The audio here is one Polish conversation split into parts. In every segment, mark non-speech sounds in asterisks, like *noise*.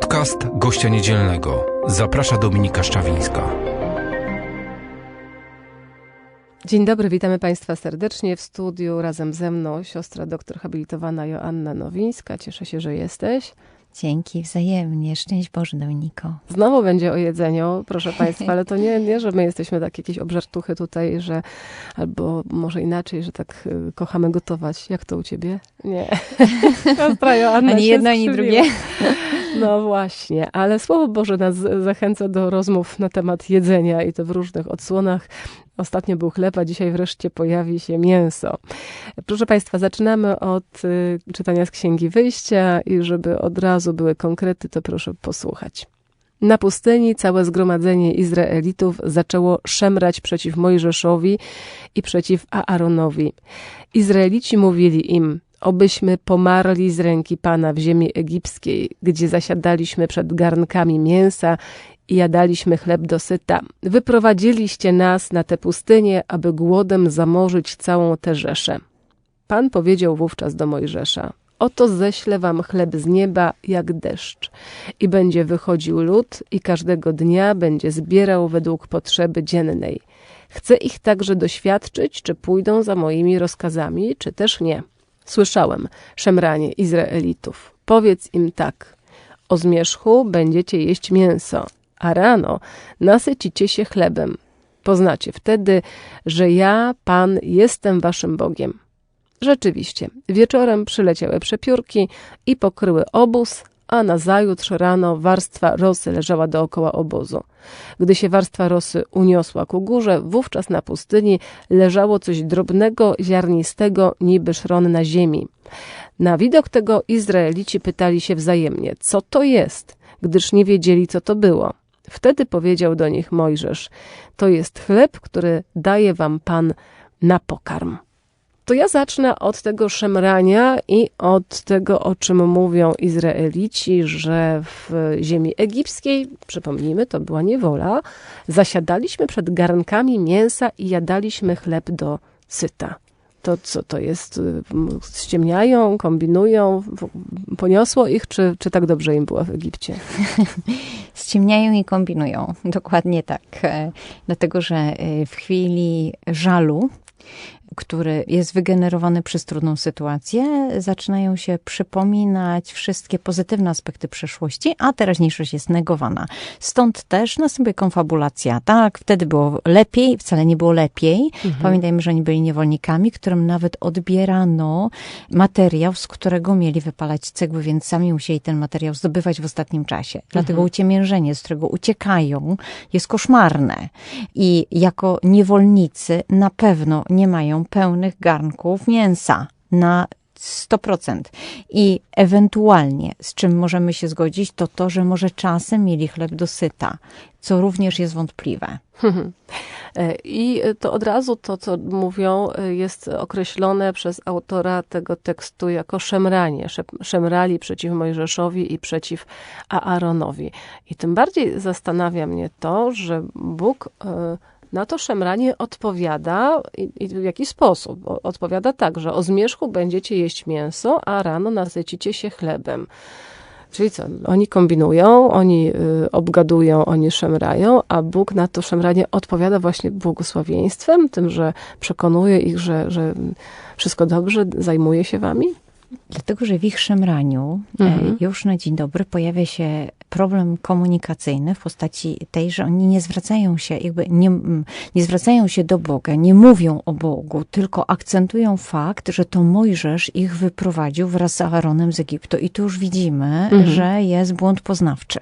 Podcast gościa niedzielnego. Zaprasza Dominika Szczawińska. Dzień dobry, witamy Państwa serdecznie w studiu. Razem ze mną siostra doktor habilitowana Joanna Nowińska. Cieszę się, że jesteś. Dzięki, wzajemnie. Szczęść Boże, Dominiko. Znowu będzie o jedzeniu, proszę *laughs* Państwa, ale to nie, nie, że my jesteśmy tak jakieś obżartuchy tutaj, że albo może inaczej, że tak y, kochamy gotować. Jak to u Ciebie? Nie. *laughs* Siostra Joanna Ani jedno, ani drugie. *laughs* No właśnie, ale Słowo Boże nas zachęca do rozmów na temat jedzenia i to w różnych odsłonach. Ostatnio był chleb, a dzisiaj wreszcie pojawi się mięso. Proszę Państwa, zaczynamy od y, czytania z Księgi Wyjścia i żeby od razu były konkrety, to proszę posłuchać. Na pustyni całe zgromadzenie Izraelitów zaczęło szemrać przeciw Mojżeszowi i przeciw Aaronowi. Izraelici mówili im, obyśmy pomarli z ręki Pana w ziemi egipskiej, gdzie zasiadaliśmy przed garnkami mięsa i jadaliśmy chleb dosyta. Wyprowadziliście nas na tę pustynię, aby głodem zamorzyć całą tę rzeszę. Pan powiedział wówczas do Mojżesza, Oto ześlę wam chleb z nieba jak deszcz. I będzie wychodził lud i każdego dnia będzie zbierał według potrzeby dziennej. Chcę ich także doświadczyć, czy pójdą za moimi rozkazami, czy też nie. Słyszałem szemranie Izraelitów. Powiedz im tak. O zmierzchu będziecie jeść mięso, a rano nasycicie się chlebem. Poznacie wtedy, że ja, Pan, jestem waszym Bogiem. Rzeczywiście, wieczorem przyleciały przepiórki i pokryły obóz, a nazajutrz rano warstwa rosy leżała dookoła obozu. Gdy się warstwa rosy uniosła ku górze, wówczas na pustyni leżało coś drobnego, ziarnistego, niby szron na ziemi. Na widok tego Izraelici pytali się wzajemnie, co to jest, gdyż nie wiedzieli, co to było. Wtedy powiedział do nich Mojżesz, to jest chleb, który daje wam Pan na pokarm. To ja zacznę od tego szemrania i od tego, o czym mówią Izraelici, że w ziemi egipskiej, przypomnijmy, to była niewola, zasiadaliśmy przed garnkami mięsa i jadaliśmy chleb do syta. To co to jest? Ściemniają, kombinują, poniosło ich, czy, czy tak dobrze im było w Egipcie? *laughs* Ściemniają i kombinują, dokładnie tak. E, dlatego, że e, w chwili żalu który jest wygenerowany przez trudną sytuację, zaczynają się przypominać wszystkie pozytywne aspekty przeszłości, a teraźniejszość jest negowana. Stąd też następuje konfabulacja. Tak, wtedy było lepiej, wcale nie było lepiej. Mhm. Pamiętajmy, że oni byli niewolnikami, którym nawet odbierano materiał, z którego mieli wypalać cegły, więc sami musieli ten materiał zdobywać w ostatnim czasie. Dlatego mhm. uciemiężenie, z którego uciekają, jest koszmarne. I jako niewolnicy na pewno nie mają pełnych garnków mięsa na 100%. I ewentualnie, z czym możemy się zgodzić, to to, że może czasem mieli chleb dosyta, co również jest wątpliwe. *laughs* I to od razu to, co mówią, jest określone przez autora tego tekstu jako szemranie. Szemrali przeciw Mojżeszowi i przeciw Aaronowi. I tym bardziej zastanawia mnie to, że Bóg e, na to szemranie odpowiada i, i w jaki sposób? Odpowiada tak, że o zmierzchu będziecie jeść mięso, a rano nasycicie się chlebem. Czyli co? Oni kombinują, oni y, obgadują, oni szemrają, a Bóg na to szemranie odpowiada właśnie błogosławieństwem, tym, że przekonuje ich, że, że wszystko dobrze, zajmuje się wami? Dlatego, że w ich szemraniu e, mhm. już na dzień dobry pojawia się problem komunikacyjny w postaci tej, że oni nie zwracają się, jakby nie, nie zwracają się do Boga, nie mówią o Bogu, tylko akcentują fakt, że to Mojżesz ich wyprowadził wraz z Aaronem z Egiptu. I tu już widzimy, mhm. że jest błąd poznawczy.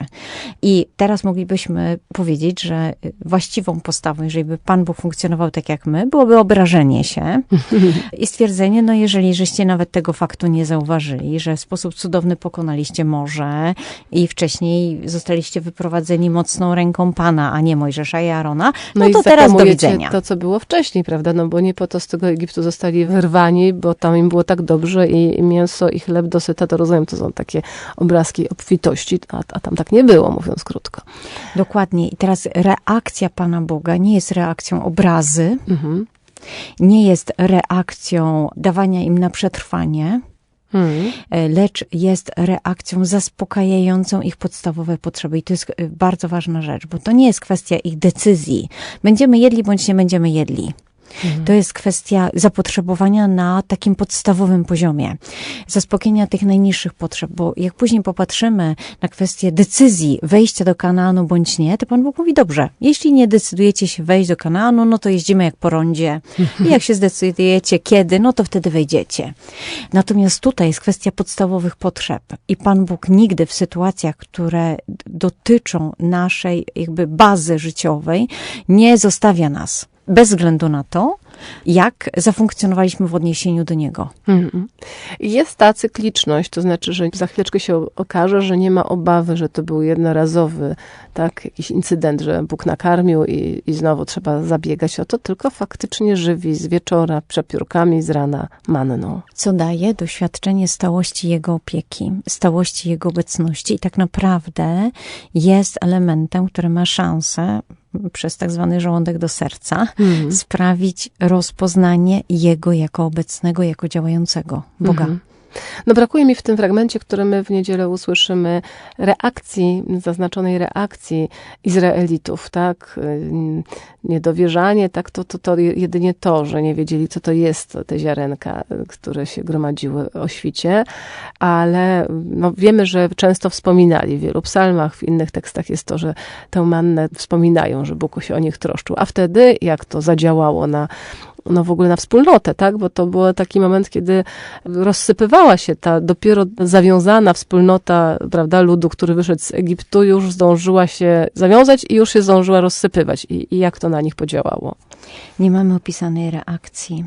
I teraz moglibyśmy powiedzieć, że właściwą postawą, jeżeli by Pan Bóg funkcjonował tak jak my, byłoby obrażenie się i stwierdzenie, no jeżeli żeście nawet tego faktu nie zauważyli, że w sposób cudowny pokonaliście morze i wcześniej zostaliście wyprowadzeni mocną ręką Pana, a nie Mojżesza i Arona, no, no to teraz do widzenia. to, co było wcześniej, prawda? No bo nie po to z tego Egiptu zostali wyrwani, bo tam im było tak dobrze i mięso i chleb dosyta, to rozumiem, to są takie obrazki obfitości, a, a tam tak nie było, mówiąc krótko. Dokładnie. I teraz reakcja Pana Boga nie jest reakcją obrazy, mhm. nie jest reakcją dawania im na przetrwanie, Mhm. e, lecz jest reakcją zaspokajającą ich podstawowe potrzeby. I to jest e, bardzo ważna rzecz, bo to nie jest kwestia ich decyzji. Będziemy jedli bądź nie będziemy jedli. To jest kwestia zapotrzebowania na takim podstawowym poziomie, zaspokojenia tych najniższych potrzeb, bo jak później popatrzymy na kwestię decyzji wejścia do Kanaanu bądź nie, to Pan Bóg mówi, dobrze, jeśli nie decydujecie się wejść do Kanaanu, no to jeździmy jak po rondzie i jak się zdecydujecie kiedy, no to wtedy wejdziecie. Natomiast tutaj jest kwestia podstawowych potrzeb i Pan Bóg nigdy w sytuacjach, które dotyczą naszej jakby bazy życiowej, nie zostawia nas bez względu na to, jak zafunkcjonowaliśmy w odniesieniu do Niego. Mhm. Jest ta cykliczność, to znaczy, że za chwileczkę się okaże, że nie ma obawy, że to był jednorazowy, tak, jakiś incydent, że Bóg nakarmił i, i znowu trzeba zabiegać o to, tylko faktycznie żywi z wieczora przepiórkami, z rana manną. Co daje doświadczenie stałości Jego opieki, stałości Jego obecności i tak naprawdę jest elementem, który ma szansę przez tak zwany żołądek do serca sprawić rozpoznanie Jego jako obecnego, jako działającego Boga. Mhm. No brakuje mi w tym fragmencie, który my w niedzielę usłyszymy, reakcji, zaznaczonej reakcji Izraelitów, tak? Ym, Niedowierzanie, tak? To, to, to jedynie to, że nie wiedzieli, co to jest te ziarenka, które się gromadziły o świcie, ale no, wiemy, że często wspominali w wielu psalmach, w innych tekstach jest to, że tę mannę wspominają, że Bóg się o nich troszczył. A wtedy, jak to zadziałało na no w ogóle na wspólnotę, tak? Bo to był taki moment, kiedy rozsypywała się ta dopiero zawiązana wspólnota, prawda, ludu, który wyszedł z Egiptu, już zdążyła się zawiązać i już się zdążyła rozsypywać. I, i jak to na nich podziałało? Nie mamy opisanej reakcji.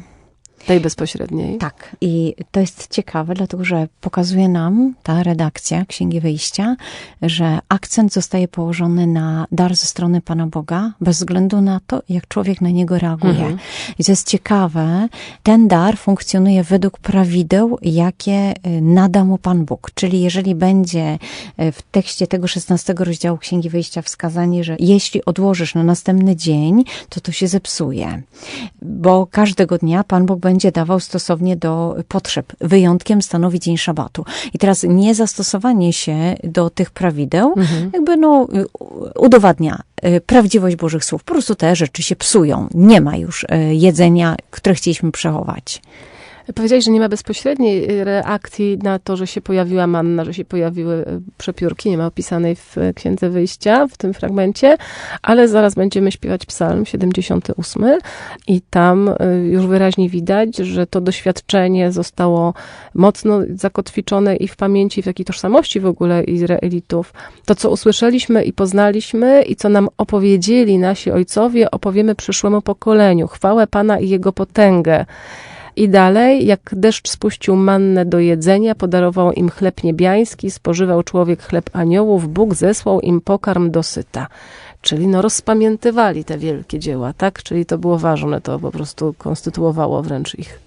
Tej bezpośredniej. Tak. I to jest ciekawe, dlatego że pokazuje nam ta redakcja Księgi Wyjścia, że akcent zostaje położony na dar ze strony Pana Boga, bez względu na to, jak człowiek na niego reaguje. Mhm. I co jest ciekawe, ten dar funkcjonuje według prawideł, jakie y, nada mu Pan Bóg. Czyli jeżeli będzie y, w tekście tego 16 rozdziału Księgi Wyjścia wskazanie, że jeśli odłożysz na następny dzień, to to się zepsuje. Bo każdego dnia Pan Bóg będzie dawał stosownie do potrzeb. Wyjątkiem stanowi dzień szabatu. I teraz niezastosowanie się do tych prawideł jakby no udowadnia y, prawdziwość Bożych słów. Po prostu te rzeczy się psują. Nie ma już y, jedzenia, które chcieliśmy przechować. Powiedziałeś, że nie ma bezpośredniej reakcji na to, że się pojawiła manna, że się pojawiły e, przepiórki, nie ma opisanej w Księdze Wyjścia, w tym fragmencie, ale zaraz będziemy śpiewać psalm 78 i tam e, już wyraźnie widać, że to doświadczenie zostało mocno zakotwiczone i w pamięci, w takiej tożsamości w ogóle Izraelitów. To, co usłyszeliśmy i poznaliśmy i co nam opowiedzieli nasi ojcowie, opowiemy przyszłemu pokoleniu. Chwałę Pana i Jego potęgę. I dalej, jak deszcz spuścił mannę do jedzenia, podarował im chleb niebiański, spożywał człowiek chleb aniołów, Bóg zesłał im pokarm dosyta. Czyli no rozpamiętywali te wielkie dzieła, tak? Czyli to było ważne, to po prostu konstytuowało wręcz ich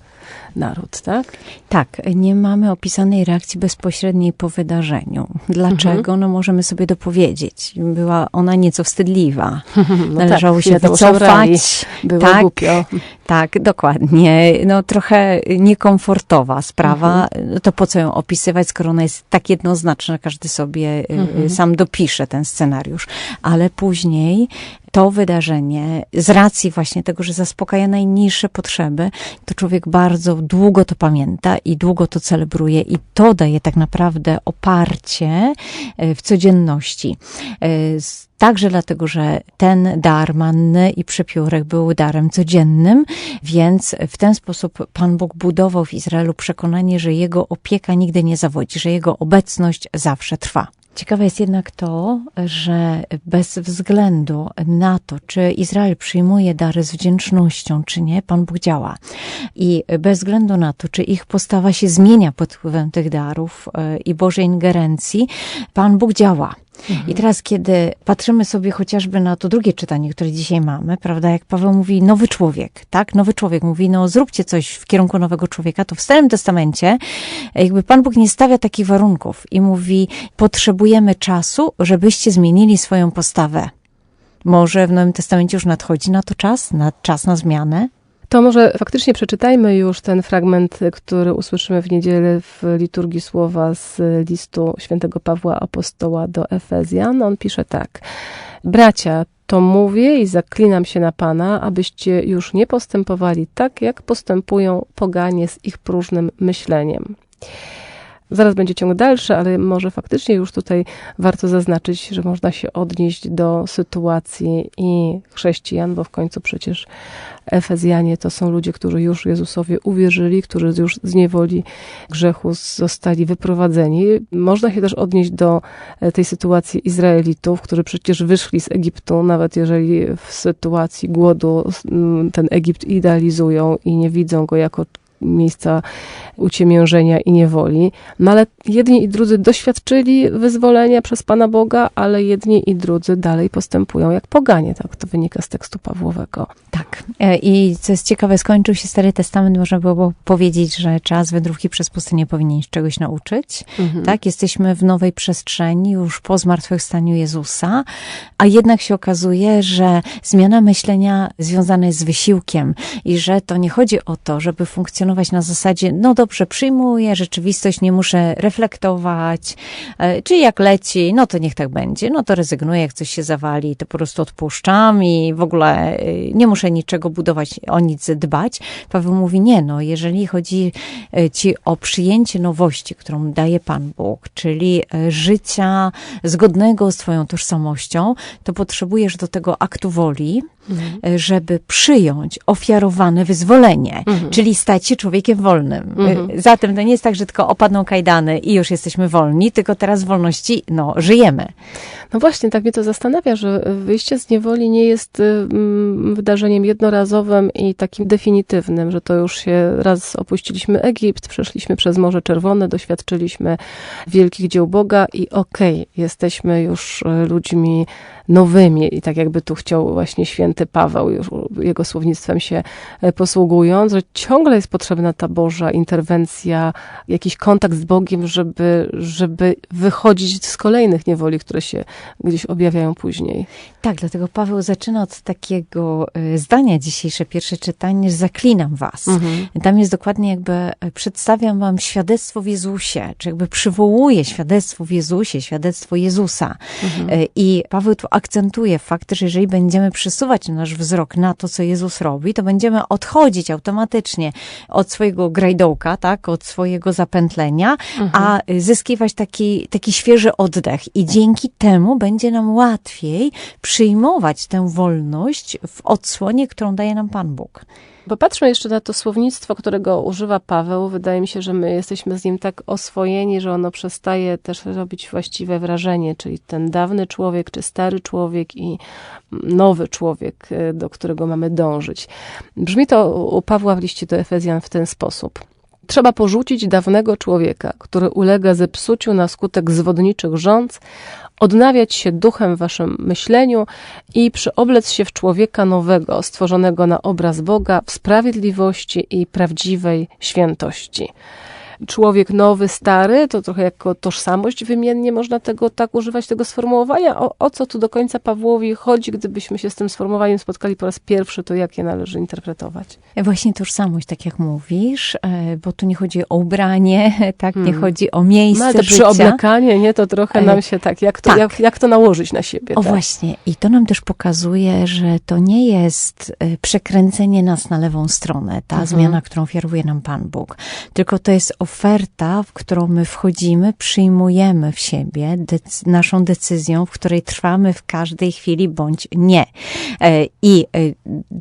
naród, tak? Tak, nie mamy opisanej reakcji bezpośredniej po wydarzeniu. Dlaczego? No możemy sobie dopowiedzieć. Była ona nieco wstydliwa. *laughs* No Należało tak, się wycofać. Było tak, głupio. tak, dokładnie. No trochę niekomfortowa sprawa. No To po co ją opisywać, skoro ona jest tak jednoznaczna, każdy sobie y, sam dopisze ten scenariusz. Ale później to wydarzenie, z racji właśnie tego, że zaspokaja najniższe potrzeby, to człowiek bardzo długo to pamięta i długo to celebruje i to daje tak naprawdę oparcie e, w codzienności. E, Także dlatego, że ten dar manny i przepiórek był darem codziennym, więc w ten sposób Pan Bóg budował w Izraelu przekonanie, że jego opieka nigdy nie zawodzi, że jego obecność zawsze trwa. Ciekawe jest jednak to, że bez względu na to, czy Izrael przyjmuje dary z wdzięcznością, czy nie, Pan Bóg działa. I bez względu na to, czy ich postawa się zmienia pod wpływem tych darów e, i Bożej ingerencji, Pan Bóg działa. I teraz, kiedy patrzymy sobie chociażby na to drugie czytanie, które dzisiaj mamy, prawda, jak Paweł mówi, nowy człowiek, tak? Nowy człowiek mówi, no zróbcie coś w kierunku nowego człowieka, to w Starym Testamencie jakby Pan Bóg nie stawia takich warunków i mówi, potrzebujemy czasu, żebyście zmienili swoją postawę. Może w Nowym Testamencie już nadchodzi na to czas, na czas na zmianę? To może faktycznie przeczytajmy już ten fragment, który usłyszymy w niedzielę w liturgii słowa z listu świętego Pawła Apostoła do Efezjan. On pisze tak. Bracia, to mówię i zaklinam się na Pana, abyście już nie postępowali tak, jak postępują poganie z ich próżnym myśleniem. Zaraz będzie ciąg dalszy, ale może faktycznie już tutaj warto zaznaczyć, że można się odnieść do sytuacji i chrześcijan, bo w końcu przecież Efezjanie to są ludzie, którzy już Jezusowi uwierzyli, którzy już z niewoli grzechu zostali wyprowadzeni. Można się też odnieść do tej sytuacji Izraelitów, którzy przecież wyszli z Egiptu, nawet jeżeli w sytuacji głodu ten Egipt idealizują i nie widzą go jako miejsca uciemiężenia i niewoli. No ale jedni i drudzy doświadczyli wyzwolenia przez Pana Boga, ale jedni i drudzy dalej postępują jak poganie. Tak to wynika z tekstu Pawłowego. Tak. I co jest ciekawe, skończył się Stary Testament, można było powiedzieć, że czas wędrówki przez pustynię powinien czegoś nauczyć. Mhm. Tak, jesteśmy w nowej przestrzeni, już po zmartwychwstaniu Jezusa, a jednak się okazuje, że zmiana myślenia związana jest z wysiłkiem i że to nie chodzi o to, żeby funkcjonować na zasadzie, no dobrze, przyjmuję rzeczywistość, nie muszę reflektować, czy jak leci, no to niech tak będzie, no to rezygnuję, jak coś się zawali, to po prostu odpuszczam i w ogóle nie muszę niczego budować, o nic dbać. Paweł mówi, nie, no jeżeli chodzi ci o przyjęcie nowości, którą daje Pan Bóg, czyli życia zgodnego z twoją tożsamością, to potrzebujesz do tego aktu woli, mhm. żeby przyjąć ofiarowane wyzwolenie, mhm. czyli stać się człowiekiem wolnym. Mhm. Zatem to nie jest tak, że tylko opadną kajdany i już jesteśmy wolni, tylko teraz w wolności, no, żyjemy. No właśnie, tak mnie to zastanawia, że wyjście z niewoli nie jest wydarzeniem jednorazowym i takim definitywnym, że to już się raz opuściliśmy Egipt, przeszliśmy przez Morze Czerwone, doświadczyliśmy wielkich dzieł Boga i okej, okay, jesteśmy już e, ludźmi nowymi. I tak jakby tu chciał właśnie święty Paweł, już jego słownictwem się e, posługując, że ciągle jest potrzebna ta Boża interwencja, jakiś kontakt z Bogiem, żeby, żeby wychodzić z kolejnych niewoli, które się gdzieś objawiają później. Tak, dlatego Paweł zaczyna od takiego e, zdania dzisiejsze pierwsze czytanie, że zaklinam was. Mhm. Tam jest dokładnie jakby e, przedstawiam wam świadectwo w Jezusie, czy jakby przywołuję świadectwo w Jezusie, świadectwo Jezusa. Mhm. I Paweł tu akcentuje fakt, że jeżeli będziemy przesuwać nasz wzrok na to, co Jezus robi, to będziemy odchodzić automatycznie od swojego grajdołka, tak, od swojego zapętlenia, mhm. a zyskiwać taki, taki świeży oddech. I dzięki temu będzie nam łatwiej przyjmować tę wolność w odsłonie, którą daje nam Pan Bóg. Popatrzmy jeszcze na to słownictwo, którego używa Paweł. Wydaje mi się, że my jesteśmy z nim tak oswojeni, że ono przestaje też robić właściwe wrażenie, czyli ten dawny człowiek, czy stary człowiek i nowy człowiek, y, do którego mamy dążyć. Brzmi to u Pawła w liście do Efezjan w ten sposób. Trzeba porzucić dawnego człowieka, który ulega zepsuciu na skutek zwodniczych rządz, odnawiać się duchem w waszym myśleniu i przyoblec się w człowieka nowego, stworzonego na obraz Boga w sprawiedliwości i prawdziwej świętości człowiek nowy, stary, to trochę jako tożsamość wymiennie można tego tak używać tego sformułowania. O, o co tu do końca Pawłowi chodzi, gdybyśmy się z tym sformułowaniem spotkali po raz pierwszy, to jak je należy interpretować? Właśnie tożsamość, tak jak mówisz, e, bo tu nie chodzi o ubranie, *laughs* tak, nie hmm. chodzi o miejsce no, ale to życia. przyoblekanie, nie, to trochę e, nam się tak, jak to, tak. Jak, jak to nałożyć na siebie. O tak? właśnie, i to nam też pokazuje, że to nie jest e, przekręcenie nas na lewą stronę, ta mhm. zmiana, którą ofiaruje nam Pan Bóg, tylko to jest o oferta, w którą my wchodzimy, przyjmujemy w siebie decy naszą decyzją, w której trwamy w każdej chwili bądź nie. E, I e,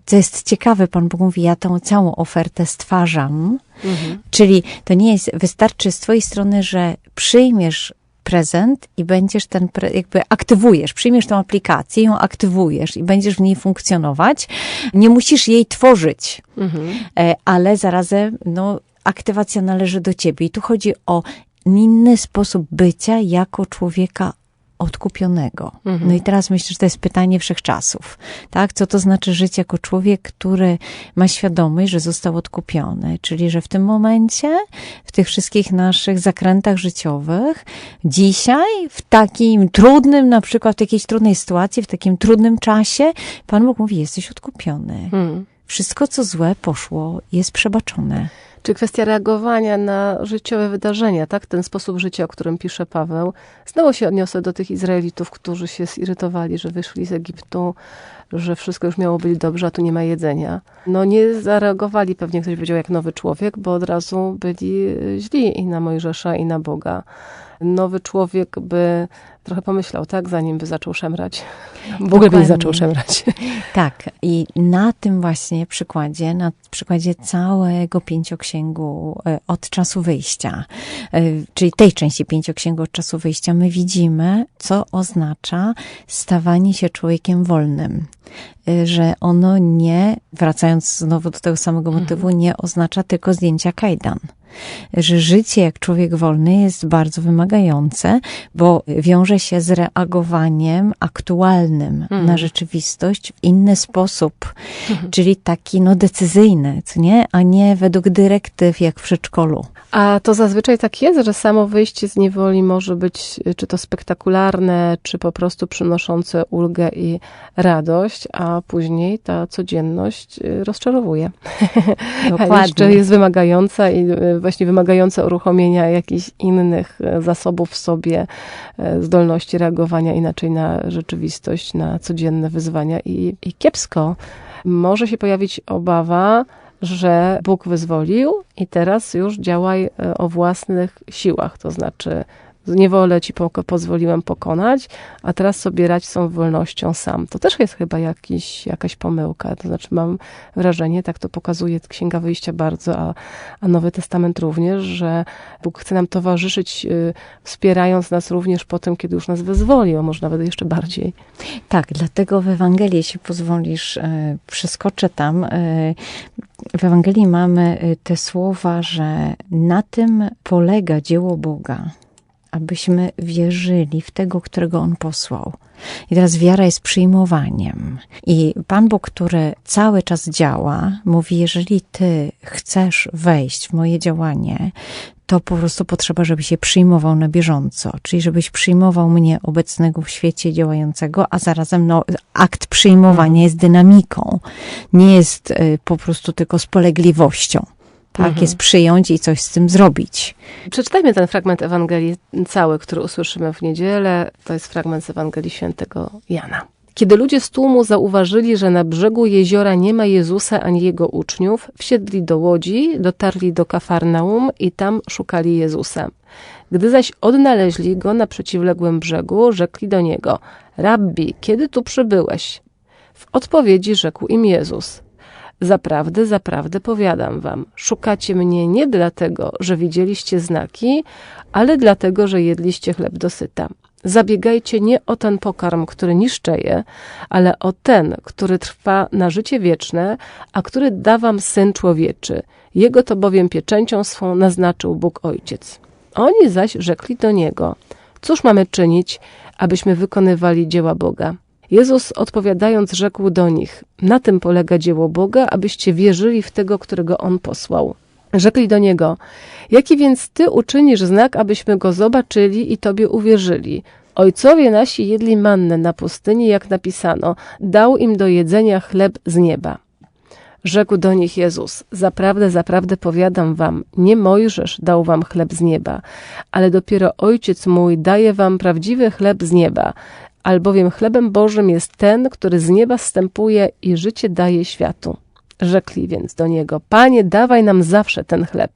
co jest ciekawe, Pan Bóg mówi, ja tą całą ofertę stwarzam. Mhm. Czyli to nie jest, wystarczy z twojej strony, że przyjmiesz prezent i będziesz ten, jakby aktywujesz, przyjmiesz tą aplikację, ją aktywujesz i będziesz w niej funkcjonować. Nie musisz jej tworzyć, mhm. E, ale zarazem, no, aktywacja należy do ciebie. I tu chodzi o inny sposób bycia jako człowieka odkupionego. Mhm. No i teraz myślę, że to jest pytanie wszechczasów. Tak? Co to znaczy żyć jako człowiek, który ma świadomość, że został odkupiony? Czyli, że w tym momencie, w tych wszystkich naszych zakrętach życiowych, dzisiaj, w takim trudnym, na przykład w jakiejś trudnej sytuacji, w takim trudnym czasie, Pan Bóg mówi, jesteś odkupiony. Mhm wszystko, co złe poszło, jest przebaczone. Czy kwestia reagowania na życiowe wydarzenia, tak? Ten sposób życia, o którym pisze Paweł. Znowu się odniosę do tych Izraelitów, którzy się zirytowali, że wyszli z Egiptu, że wszystko już miało być dobrze, a tu nie ma jedzenia. No nie zareagowali, pewnie ktoś powiedział, jak nowy człowiek, bo od razu byli źli i na Mojżesza, i na Boga. Nowy człowiek by trochę pomyślał, tak, zanim by zaczął szemrać. *laughs* W ogóle by nie zaczął szemrać. *laughs* Tak, i na tym właśnie przykładzie, na przykładzie całego pięcioksięgu e, od czasu wyjścia, e, czyli tej części pięcioksięgu od czasu wyjścia, my widzimy, co oznacza stawanie się człowiekiem wolnym. E, że ono nie, wracając znowu do tego samego motywu, nie oznacza tylko zdjęcia kajdan że życie jak człowiek wolny jest bardzo wymagające, bo wiąże się z reagowaniem aktualnym Mhm. na rzeczywistość w inny sposób, czyli taki no decyzyjny, co nie? A nie według dyrektyw jak w przedszkolu. A to zazwyczaj tak jest, że samo wyjście z niewoli może być czy to spektakularne, czy po prostu przynoszące ulgę i radość, a później ta codzienność y, rozczarowuje. *laughs* A Dokładnie. jeszcze jest wymagająca i y, właśnie wymagająca uruchomienia jakichś innych y, zasobów w sobie, y, zdolności reagowania inaczej na rzeczywistość, na codzienne wyzwania i, i kiepsko. Może się pojawić obawa, że Bóg wyzwolił i teraz już działaj e, o własnych siłach, to znaczy niewolę ci poko- pozwoliłem pokonać, a teraz sobie radź z tą wolnością sam. To też jest chyba jakiś, jakaś pomyłka. To znaczy mam wrażenie, tak to pokazuje Księga Wyjścia bardzo, a, a Nowy Testament również, że Bóg chce nam towarzyszyć, y, wspierając nas również potem, kiedy już nas wyzwoli, a może nawet jeszcze bardziej. Tak, dlatego w Ewangelii, jeśli pozwolisz, e, przeskoczę tam. e, W Ewangelii mamy e, te słowa, że na tym polega dzieło Boga, abyśmy wierzyli w tego, którego On posłał. I teraz wiara jest przyjmowaniem. I Pan Bóg, który cały czas działa, mówi: Jeżeli ty chcesz wejść w moje działanie, to po prostu potrzeba, żebyś się przyjmował na bieżąco, czyli żebyś przyjmował mnie obecnego w świecie działającego, a zarazem no, akt przyjmowania jest dynamiką, nie jest y, po prostu tylko spolegliwością. Tak, Mhm. jest przyjąć i coś z tym zrobić. Przeczytajmy ten fragment Ewangelii cały, który usłyszymy w niedzielę. To jest fragment z Ewangelii świętego Jana. Kiedy ludzie z tłumu zauważyli, że na brzegu jeziora nie ma Jezusa ani jego uczniów, wsiedli do łodzi, dotarli do Kafarnaum i tam szukali Jezusa. Gdy zaś odnaleźli go na przeciwległym brzegu, rzekli do niego: Rabbi, kiedy tu przybyłeś? W odpowiedzi rzekł im Jezus: Zaprawdę, zaprawdę powiadam wam, szukacie mnie nie dlatego, że widzieliście znaki, ale dlatego, że jedliście chleb dosyta. Zabiegajcie nie o ten pokarm, który niszczeje, ale o ten, który trwa na życie wieczne, a który da wam Syn Człowieczy. Jego to bowiem pieczęcią swą naznaczył Bóg Ojciec. Oni zaś rzekli do Niego, cóż mamy czynić, abyśmy wykonywali dzieła Boga? Jezus odpowiadając rzekł do nich, na tym polega dzieło Boga, abyście wierzyli w tego, którego On posłał. Rzekli do Niego, jaki więc Ty uczynisz znak, abyśmy Go zobaczyli i Tobie uwierzyli? Ojcowie nasi jedli mannę na pustyni, jak napisano, dał im do jedzenia chleb z nieba. Rzekł do nich Jezus: Zaprawdę, zaprawdę powiadam wam, nie Mojżesz dał wam chleb z nieba, ale dopiero Ojciec mój daje wam prawdziwy chleb z nieba. Albowiem chlebem Bożym jest ten, który z nieba zstępuje i życie daje światu. Rzekli więc do niego: Panie, dawaj nam zawsze ten chleb.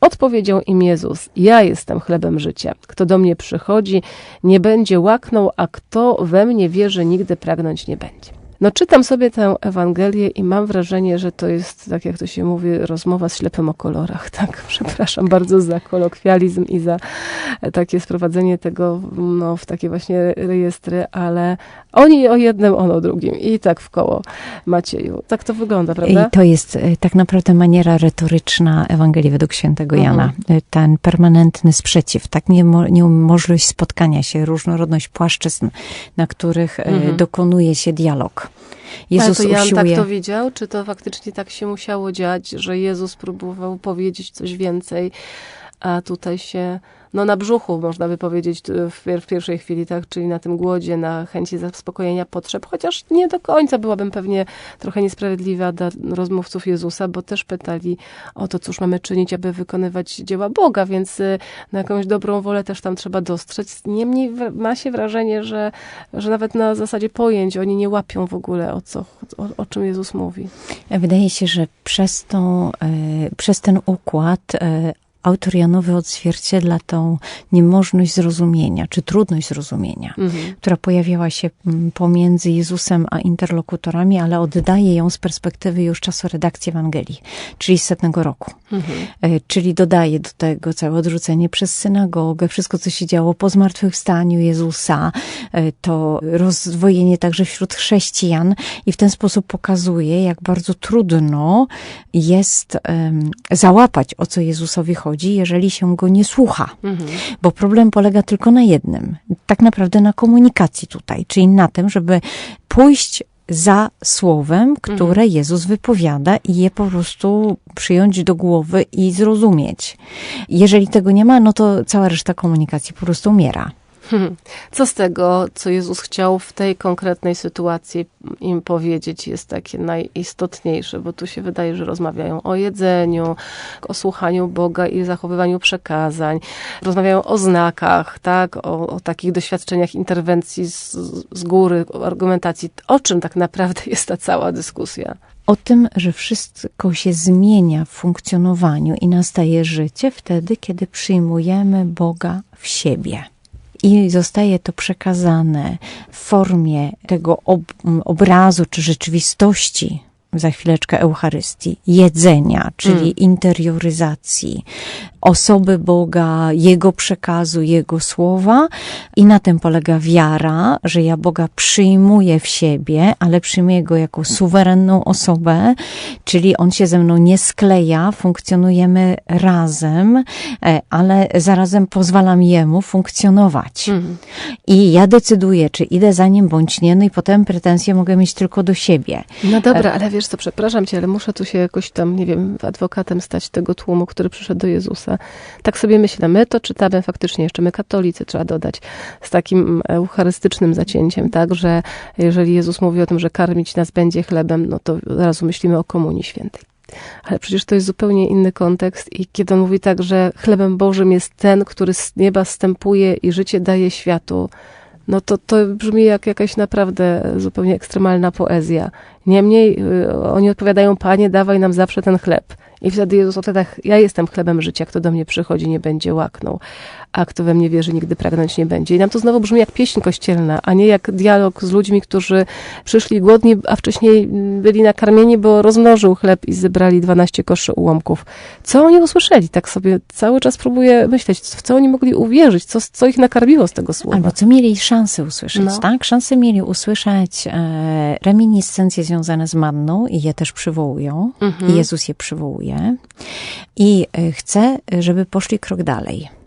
Odpowiedział im Jezus: Ja jestem chlebem życia. Kto do mnie przychodzi, nie będzie łaknął, a kto we mnie wierzy, nigdy pragnąć nie będzie. No, czytam sobie tę Ewangelię i mam wrażenie, że to jest, tak jak to się mówi, rozmowa z ślepym o kolorach. *laughs* Tak, przepraszam bardzo za kolokwializm i za takie sprowadzenie tego no, w takie właśnie rejestry, ale oni o jednym, on o drugim. I tak w koło Macieju. Tak to wygląda, prawda? I to jest e, tak naprawdę maniera retoryczna Ewangelii według świętego Mhm. Jana. E, Ten permanentny sprzeciw, tak niemo- niemożność spotkania się, różnorodność płaszczyzn, na których e, Mhm. dokonuje się dialog. Jezus Ale to Jan usiłuje... tak to wiedział? Czy to faktycznie tak się musiało dziać, że Jezus próbował powiedzieć coś więcej, a tutaj się no na brzuchu, można by powiedzieć w, pier w pierwszej chwili, tak, czyli na tym głodzie, na chęci zaspokojenia potrzeb, chociaż nie do końca byłabym pewnie trochę niesprawiedliwa dla rozmówców Jezusa, bo też pytali o to, cóż mamy czynić, aby wykonywać dzieła Boga, więc y, na jakąś dobrą wolę też tam trzeba dostrzec. Niemniej ma się wrażenie, że, że nawet na zasadzie pojęć oni nie łapią w ogóle o co, o, o czym Jezus mówi. Wydaje się, że przez, tą, e, przez ten układ e, autor Janowy odzwierciedla tą niemożność zrozumienia, czy trudność zrozumienia, mhm. która pojawiała się mm, pomiędzy Jezusem a interlokutorami, ale oddaje ją z perspektywy już czasu redakcji Ewangelii, czyli z setnego roku. Mhm. E, czyli dodaje do tego całe odrzucenie przez synagogę, wszystko, co się działo po zmartwychwstaniu Jezusa, e, to rozdwojenie także wśród chrześcijan i w ten sposób pokazuje, jak bardzo trudno jest um, załapać, o co Jezusowi chodzi jeżeli się go nie słucha. Mhm. Bo problem polega tylko na jednym. Tak naprawdę na komunikacji tutaj, czyli na tym, żeby pójść za słowem, które mhm. Jezus wypowiada i je po prostu przyjąć do głowy i zrozumieć. Jeżeli tego nie ma, no to cała reszta komunikacji po prostu umiera. Hmm. Co z tego, co Jezus chciał w tej konkretnej sytuacji im powiedzieć, jest takie najistotniejsze, bo tu się wydaje, że rozmawiają o jedzeniu, o słuchaniu Boga i zachowywaniu przekazań, rozmawiają o znakach, tak, o, o takich doświadczeniach interwencji z, z góry, o argumentacji. O czym tak naprawdę jest ta cała dyskusja? o tym, że wszystko się zmienia w funkcjonowaniu i nastaje życie wtedy, kiedy przyjmujemy Boga w siebie i zostaje to przekazane w formie tego ob obrazu czy rzeczywistości za chwileczkę Eucharystii, jedzenia, czyli mm. interioryzacji osoby Boga, Jego przekazu, Jego słowa. I na tym polega wiara, że ja Boga przyjmuję w siebie, ale przyjmuję Go jako suwerenną osobę, czyli On się ze mną nie skleja, funkcjonujemy razem, e, ale zarazem pozwalam Jemu funkcjonować. Mm. I ja decyduję, czy idę za Nim bądź nie, no i potem pretensje mogę mieć tylko do siebie. No dobra, e, ale wiesz co, przepraszam cię, ale muszę tu się jakoś tam, nie wiem, adwokatem stać tego tłumu, który przyszedł do Jezusa. Tak sobie myślę, my to czytamy faktycznie, jeszcze my katolicy trzeba dodać, z takim eucharystycznym zacięciem, tak, że jeżeli Jezus mówi o tym, że karmić nas będzie chlebem, no to zaraz myślimy o Komunii Świętej. Ale przecież to jest zupełnie inny kontekst i kiedy on mówi tak, że chlebem Bożym jest ten, który z nieba stępuje i życie daje światu, no to to brzmi jak jakaś naprawdę zupełnie ekstremalna poezja. Niemniej y, oni odpowiadają, Panie, dawaj nam zawsze ten chleb. I wtedy Jezus odpowiada, ja jestem chlebem życia, kto do mnie przychodzi, nie będzie łaknął, a kto we mnie wierzy, nigdy pragnąć nie będzie. I nam to znowu brzmi jak pieśń kościelna, a nie jak dialog z ludźmi, którzy przyszli głodni, a wcześniej byli nakarmieni, bo rozmnożył chleb i zebrali 12 koszy ułomków. Co oni usłyszeli? Tak sobie cały czas próbuję myśleć, w co oni mogli uwierzyć, co, co ich nakarmiło z tego słowa. Albo co mieli szansę usłyszeć, no. tak? Szansę mieli usłyszeć e, reminiscencje związane z manną i je też przywołują. Mhm. Jezus je przywołuje. I e, chce, żeby poszli krok dalej.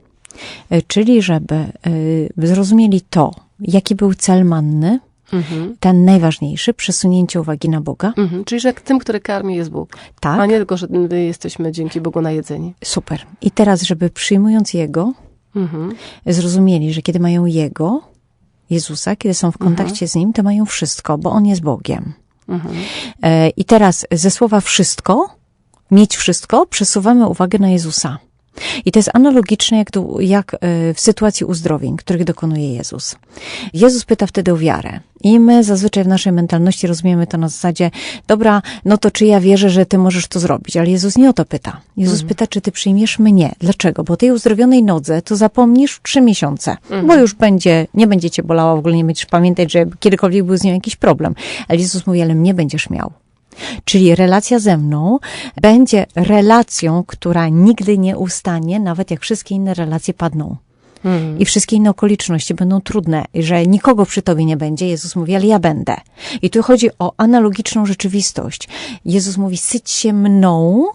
E, czyli żeby e, zrozumieli to, jaki był cel manny, Mhm. Ten najważniejszy, przesunięcie uwagi na Boga. Mhm. Czyli, że tym, który karmi, jest Bóg. Tak. A nie tylko, że my jesteśmy dzięki Bogu najedzeni. Super. I teraz, żeby przyjmując Jego, mhm. zrozumieli, że kiedy mają Jego, Jezusa, kiedy są w kontakcie mhm. z Nim, to mają wszystko, bo On jest Bogiem. Mhm. E, I teraz ze słowa wszystko, mieć wszystko, przesuwamy uwagę na Jezusa. I to jest analogiczne jak, do, jak e, w sytuacji uzdrowień, których dokonuje Jezus. Jezus pyta wtedy o wiarę. I my zazwyczaj w naszej mentalności rozumiemy to na zasadzie, dobra, no to czy ja wierzę, że ty możesz to zrobić? Ale Jezus nie o to pyta. Jezus mhm. pyta, czy ty przyjmiesz mnie. Dlaczego? Bo tej uzdrowionej nodze to zapomnisz w trzy miesiące, mhm. bo już będzie, nie będzie cię bolała, w ogóle nie będziesz pamiętać, że kiedykolwiek był z nią jakiś problem. Ale Jezus mówi, ale mnie będziesz miał. Czyli relacja ze mną będzie relacją, która nigdy nie ustanie, nawet jak wszystkie inne relacje padną. Hmm. I wszystkie inne okoliczności będą trudne, że nikogo przy tobie nie będzie. Jezus mówi, ale ja będę. I tu chodzi o analogiczną rzeczywistość. Jezus mówi, syć się mną,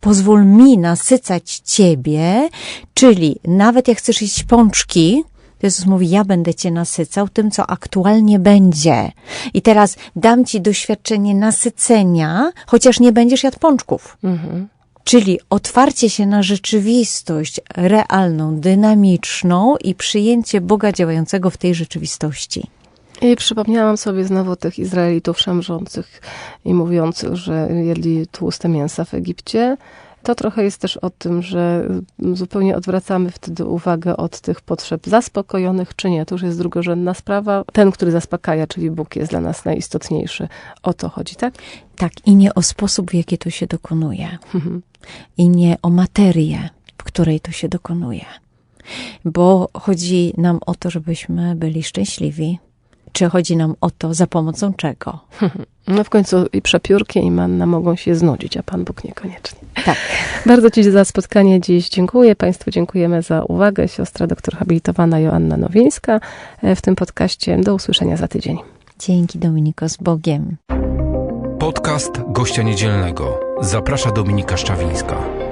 pozwól mi nasycać ciebie, czyli nawet jak chcesz iść pączki, Jezus mówi, ja będę cię nasycał tym, co aktualnie będzie. I teraz dam ci doświadczenie nasycenia, chociaż nie będziesz jadł pączków. Mhm. Czyli otwarcie się na rzeczywistość realną, dynamiczną i przyjęcie Boga działającego w tej rzeczywistości. I przypomniałam sobie znowu tych Izraelitów szemrzących i mówiących, że jedli tłuste mięsa w Egipcie. To trochę jest też o tym, że zupełnie odwracamy wtedy uwagę od tych potrzeb zaspokojonych, czy nie. To już jest drugorzędna sprawa. Ten, który zaspokaja, czyli Bóg, jest dla nas najistotniejszy. O to chodzi, tak? Tak, i nie o sposób, w jaki to się dokonuje. Mhm. I nie o materię, w której to się dokonuje. Bo chodzi nam o to, żebyśmy byli szczęśliwi. Czy chodzi nam o to, za pomocą czego? *laughs* No w końcu i przepiórki, i manna mogą się znudzić, a Pan Bóg niekoniecznie. Tak. *laughs* Bardzo Ci za spotkanie dziś dziękuję. Państwu dziękujemy za uwagę. Siostra doktor habilitowana Joanna Nowińska e, w tym podcaście. Do usłyszenia za tydzień. Dzięki Dominiko, z Bogiem. Podcast gościa niedzielnego. Zaprasza Dominika Szczawińska.